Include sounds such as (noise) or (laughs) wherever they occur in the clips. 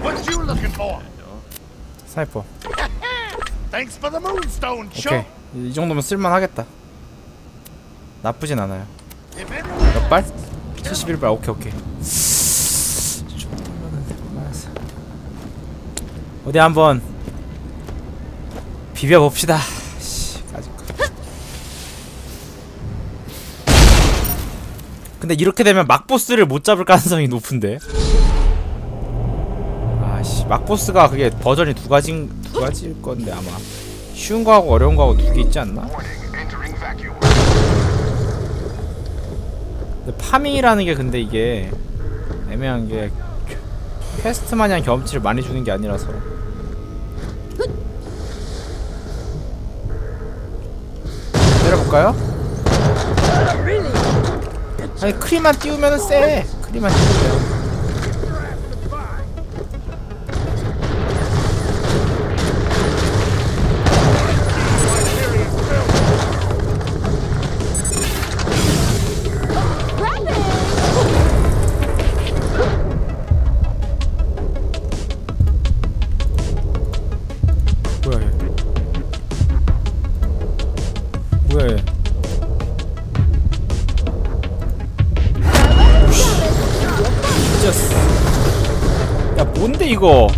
What you looking for? 스나이퍼 Thanks for the moonstone, 오케이 chump. 이, 이 정도면 쓸만하겠다 나쁘진 않아요 If anyone 몇 발? 71발 오케이 오케이. 어디 한번 비벼 봅시다 씨, 까짓 거. 근데 이렇게 되면 막보스를 못 잡을 가능성이 높은데 막보스가 그게 버전이 두 가지 두 가지일 건데 아마 쉬운 거하고 어려운 거하고 두 개 있지 않나? 근데 파밍이라는 게 근데 이게 애매한 게 퀘스트 마냥 경험치를 많이 주는 게 아니라서 내려볼까요? 아니 크리만 띄우면은 쎄 크리만 띄우면 이거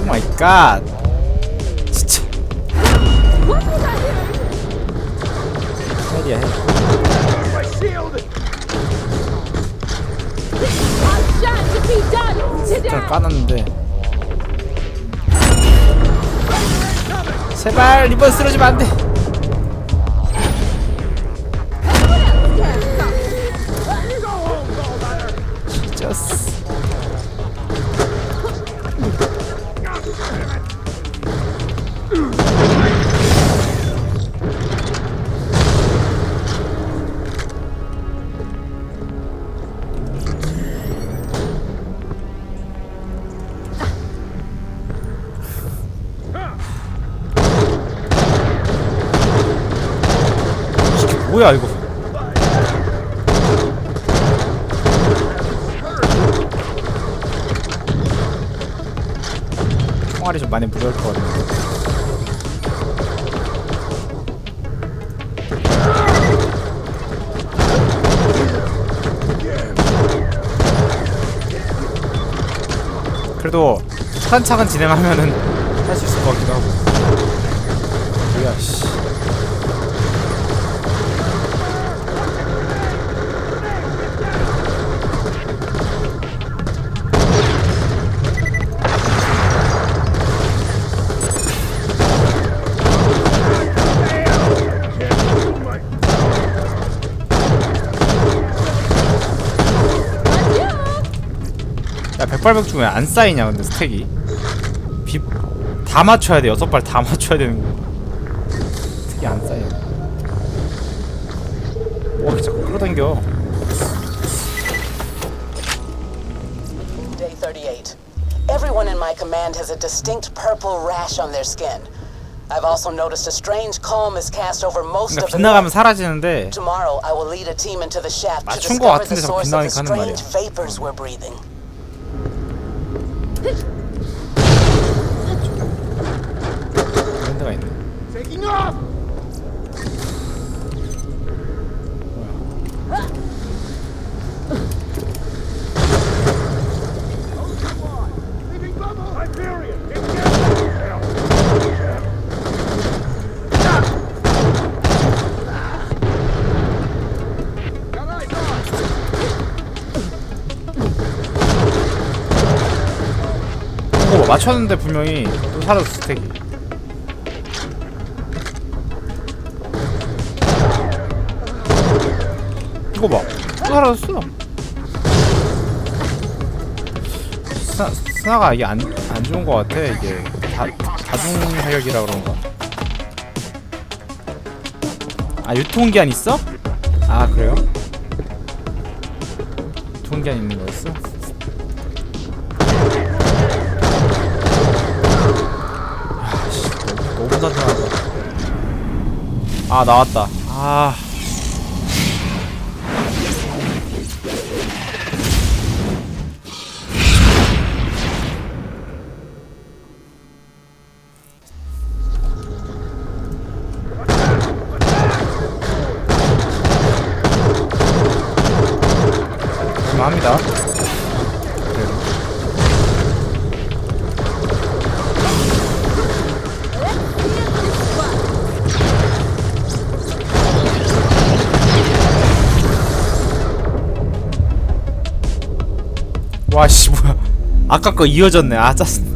오 마이 갓 진짜. 헬이야 헬 일단 까놨는데 제발 이번 쓰러지면 안돼 뭐야 이거? 총알이 좀 많이 무료할 것 같은데. 그래도 차근차근 진행하면은 할 수 있을 것 같기도 하고 6발 벽중 왜안 쌓이냐 근데 스택이 비... 다 맞춰야 돼 6발 다 맞춰야 되는 거 스택이 안 쌓여 와 자꾸 끌어당겨 Day 38. Everyone in my command has a distinct purple rash on their skin. I've also noticed a strange calm is cast over most of the 빛나가면 사라지는데 Tomorrow, I will lead a team into the shaft to 맞춘 거 discover the 같은데 자꾸 source of the 빛나니까 하는 strange 말이야 vapors we're breathing. 그런 데가 있네 off. 맞췄는데 분명히 또 사라졌어 스택이 이거 봐또 사라졌어 스나, 스나가 이게 안, 안 좋은 거 같아 이게 다, 다중 사격이라 그런가 아 유통기한 있어? 아 그래요? 유통기한 있는 거였어? 단단하다 아 나왔다. 아 아까 거 이어졌네 아 짜증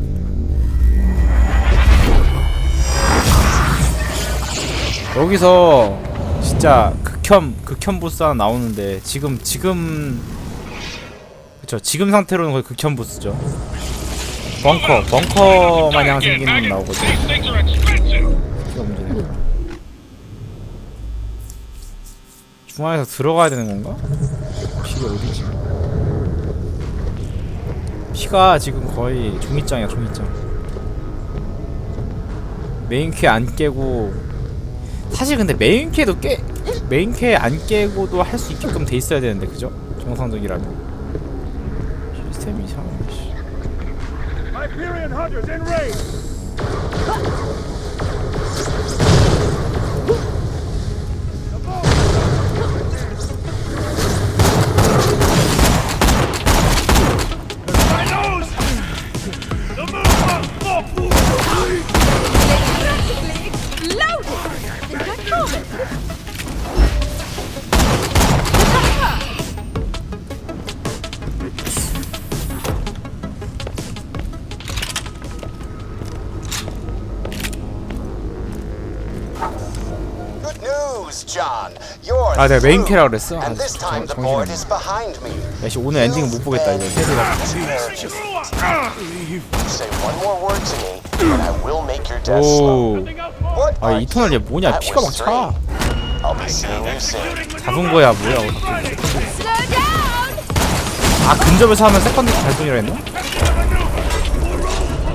여기서 진짜 극혐 극혐 보스 하나 나오는데 지금 지금 그쵸 지금 상태로는 거의 극혐 보스죠 벙커 벙커 마냥 생긴 놈 나오거든 이거 문제네 중앙에서 들어가야 되는 건가? 피가 어디지? 피가 지금 거의 종이장이야 종이장. 메인캐 안 깨고. 사실 근데 메인캐도 깨 메인캐 안 깨고도 할 수 있게끔 돼 있어야 되는데 그죠? 정상적이라면. 시스템이 이상해 아, 내가 메인. 캐라 그랬어? 아, And this 정- time the 정신이 board 없네. 야씨 오늘 엔딩 못 보겠다 이거 세리가 Say one more word to me, and I will make your death slow. 오. What 아 are 이터널 얘? 뭐냐 피가 막 was 차. three. I'll be seeing you soon. 잡은 거야 뭐야! 아 근접에서 하면 세컨디 발동이라 했나?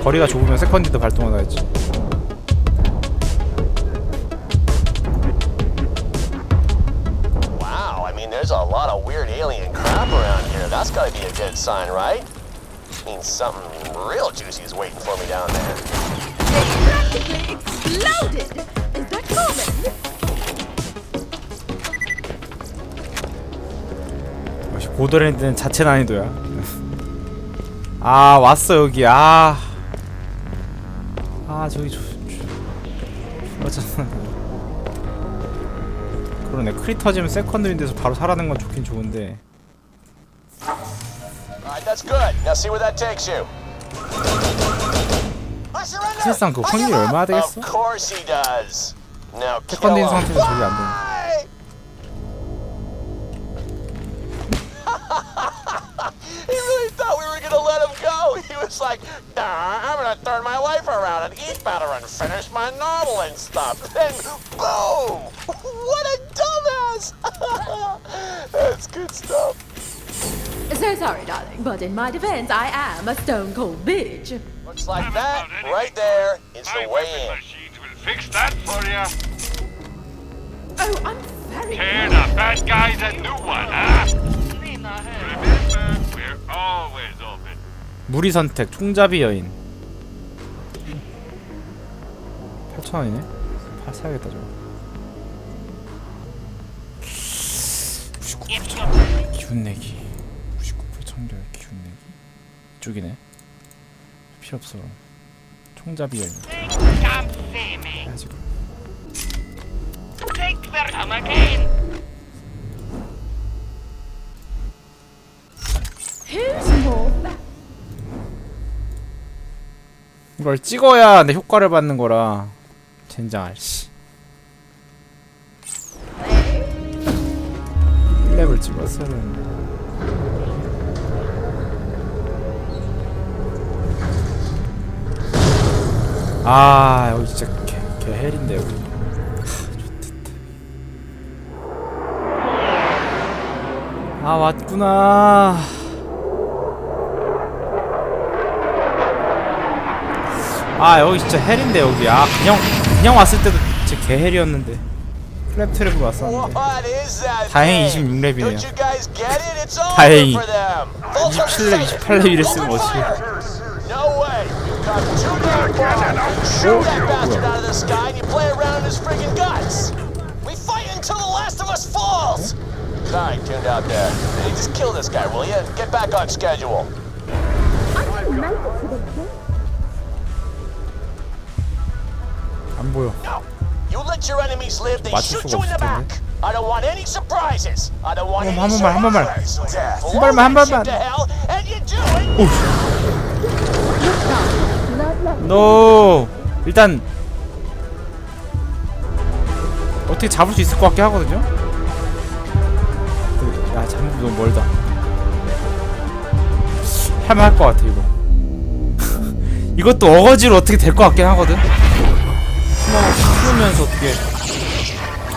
거리가 좁으면 세컨디도 발동하다 했지 That's gotta be a good sign, right? Means something real juicy is waiting for me down there. Practically exploded! Is that common? 역시 보더랜드는 자체 난이도야 아 왔어 여기 아. 아 저기 저, 저 맞잖아 그러네 크리 터지면 세컨드인데서 바로 살아는 건 좋긴 좋은데 that's good. Now see where that takes you. I surrender. 사실상 그 I 확률이 give up. 얼마나 되겠어? Of course he does. Now kill 세컨드인 him. (laughs) 상태에서 저기 안 되네 Why? he really thought we were gonna let him go. He was like, nah, I'm gonna turn my life around and eat better and finish my novel and stuff. Then, boom! What (laughs) a dumbass! (laughs) That's good stuff. So sorry, darling, but in my defense, I am a stone cold bitch. Looks like that right there is the way in. machines will fix that for you. Oh, I'm very Tear the bad guys a new one, huh? Remember, we're always open. 무리 선택 총잡이 여인 8,000원이네? 파 사야겠다 저거 99% 기운 내기 99% 청결 기운 내기 이쪽이네. 필요 없어. 총잡이 me. 해야지 씨발 찍어야 내 효과를 받는 거라. 젠장 씨. 1렙을 찍었어야 되는데 아 여기 진짜 개, 개 헬인데 여기 아 왔구나 아 여기 진짜 헬인데 여기 아 그냥 그냥 왔을 때도 진짜 개 헬이었는데 플랩 트랩으로 왔었는데? 다행히 thing? 26렙이네요 Don't you guys get it? It's over 다행히. for them. Full 27렙 28렙 이랬으면 어떻 Shoot that bastard out of the sky and you play around in his friggin' guts! We fight until the last of us falls! Sorry, tuned out there. Hey, just kill this guy, will you? And get back on schedule. 안 보여 No. You let your enemies live, they 맞출 shoot 수가 you in the 없을 back. I don't want any surprises. I don't want 한 any 번만, 한 번만. surprises. Death. 한 발만, 한 Blow that 발만. shit to hell, and you do it. 노 일단 어떻게 잡을 수 있을 것 같긴 하거든요. 그, 야게 너무 멀다. 할만할 것 같아 이거. (laughs) 이것도 어거지로 어떻게 될 것 같긴 하거든. 숨으면서 어떻게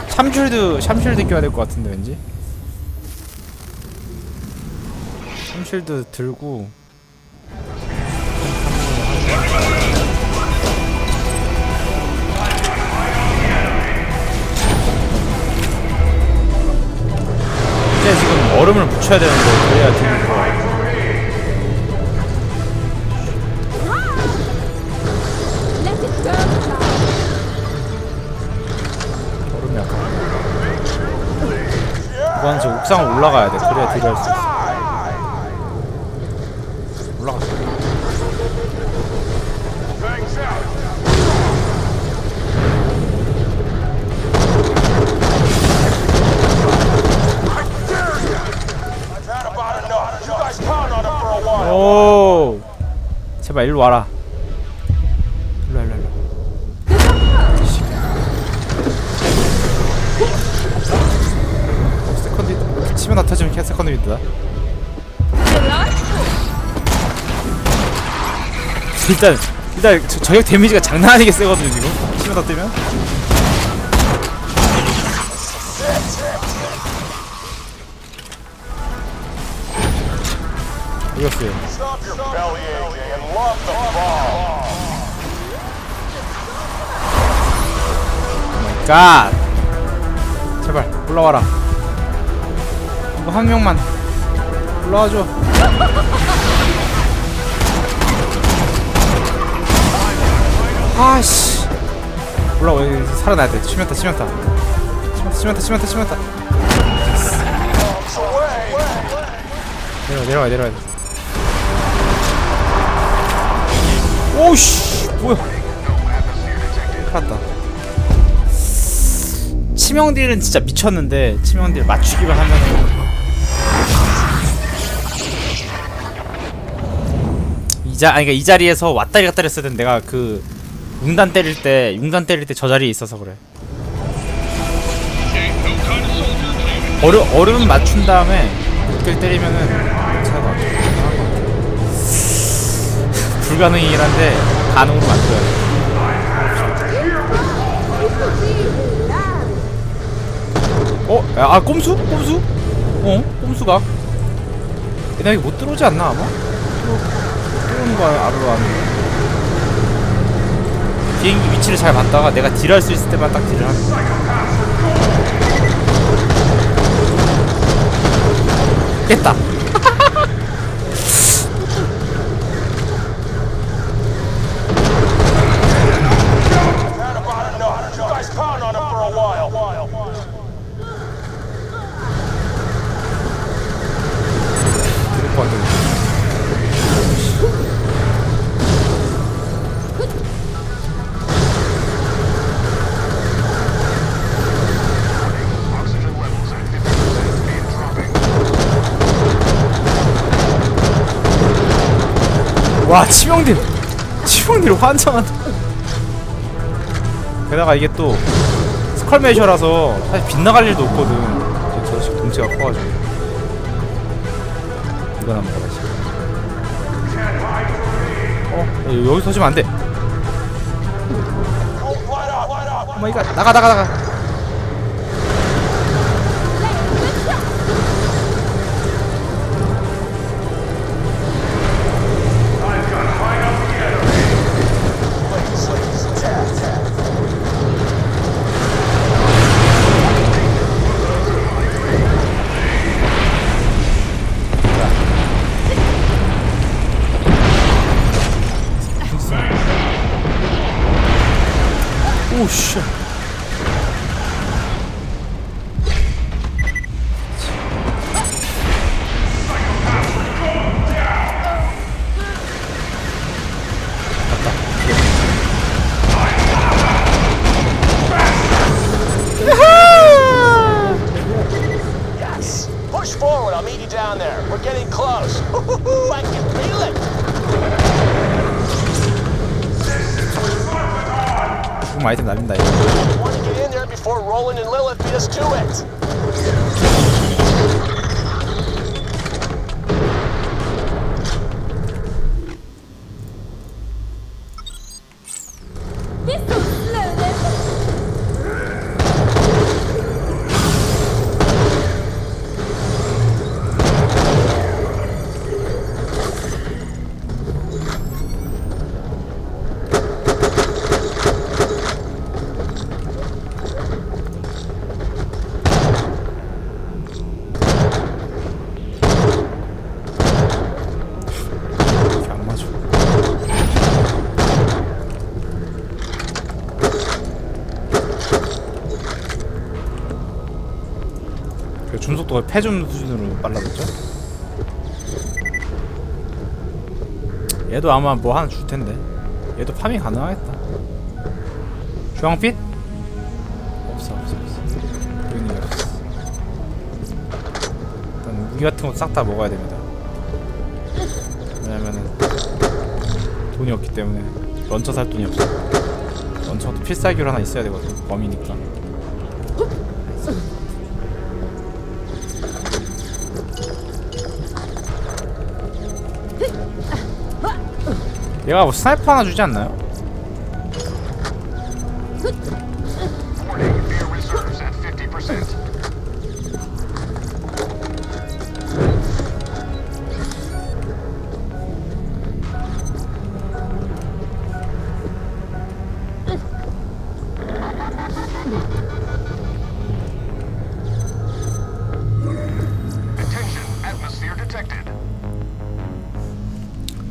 샴쉴드 샴쉴드 껴야 될 것 같은데 왠지? 샴쉴드 들고 이제 지금 얼음을 묻혀야 되는데 그래야 되는 거야. 저 옥상 올라가야 돼. 그래야 딜할 수 있어. 제발 일로 와라. 일로 와, 일로 와, 일로. 세컨드. 치면 나 터지면 캐 세컨드 히트다. 일단 일단 저, 저격 데미지가 장난 아니게 세거든요 지금. 치면 다 뜨면. 이겼어요. 갓! 제발 올라와라. 이거 한 명만. 올라와줘. 아씨. 올라와 살아나야 돼. 치명타 치명타. 치명타 치명타 치명타. 내려와 내려와 내려와 오씨 뭐야. 큰일 났다. 치명딜은 진짜 미쳤는데 치명딜 맞추기만 하면은. 이자 아니 그러니까 이 자리에서 왔다리 갔다리 했어야 되는 내가 그 융단 때릴 때 융단 때릴 때 저 자리에 있어서 그래. 얼음 얼음 맞춘 다음에 극딜 때리면은 불가능이긴 한데 가능으로 만들어야 돼 어? 야, 아 꼼수? 꼼수? 어? 꼼수가? 이거 못 들어오지 않나 아마? 들어, 들어오는 거 알아로 아는 비행기 위치를 잘 봤다가 내가 딜할 수 있을 때만 딱 딜을 하는 거야 깼다 와 치명딜. 시온이를 환장한다 게다가 이게 또 스컬메이셔라서 사실 빗나갈 일도 없거든. 저 자식 덩치가 커가지고. 이거나 먹어야지 어? 여- 여기 서지면 안돼. 오마이갓. 나가 나가 나가 아이템 날린다 이거 속도가 패줌 수준으로 빨라졌죠? 얘도 아마 뭐 하나 줄 텐데. 얘도 파밍 가능하겠다. 주황빛? 없어 없어 없어. 여기는 없어. 일단 무기 같은 거 싹 다 먹어야 됩니다. 왜냐면은 돈이 없기 때문에 런처 살 돈이 없어. 런처도 필살기로 하나 있어야 되거든 범이니까 얘가 뭐 스나이퍼 하나 주지 않나요? Warning, air reserves at 50%. Attention, atmosphere detected.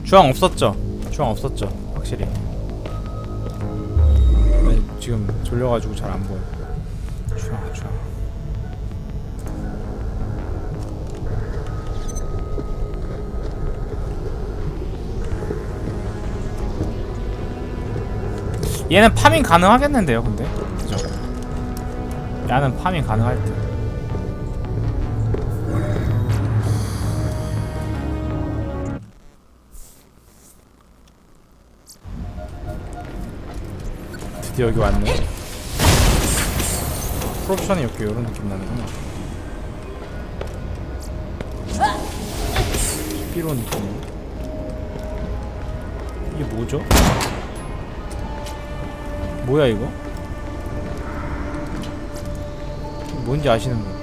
주황 없었죠? 주황 없었죠? 확실히 네, 지금 졸려가지고 잘 안 보여 주황 주황 얘는 파밍 가능하겠는데요 근데 그죠? 얘는 파밍 가능할 듯 드디어 여기 왔네 프로옵션이 이렇게 이런 느낌 나는구나 삐로 느낌 이게 뭐죠? 뭐야 이거? 뭔지 아시는 분?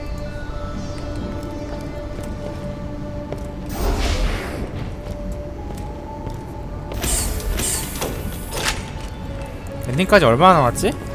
엔딩까지 얼마 나 남았지?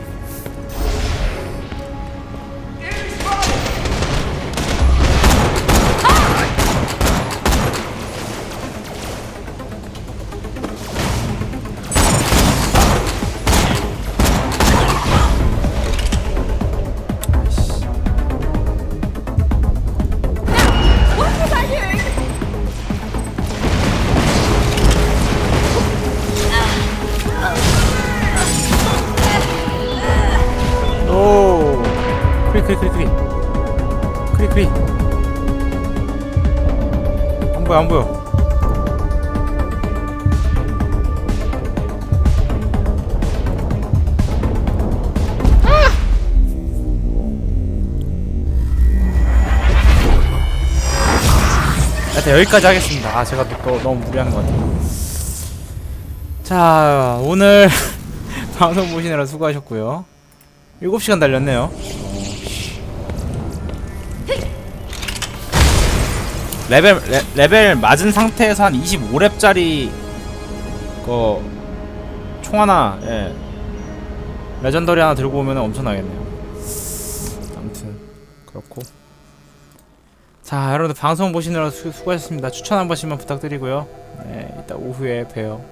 자 여기까지 하겠습니다. 아 제가 또, 또 너무 무리한 것 같아요. 자 오늘 (laughs) 방송 보시느라 수고하셨고요. 7시간 달렸네요. 레벨 레, 레벨 맞은 상태에서 한 25렙짜리 거 총 하나 예. 레전더리 하나 들고 오면 엄청나겠네요 자 여러분들 방송 보시느라 수, 수고하셨습니다. 추천 한 번씩만 부탁드리고요. 네 이따 오후에 봬요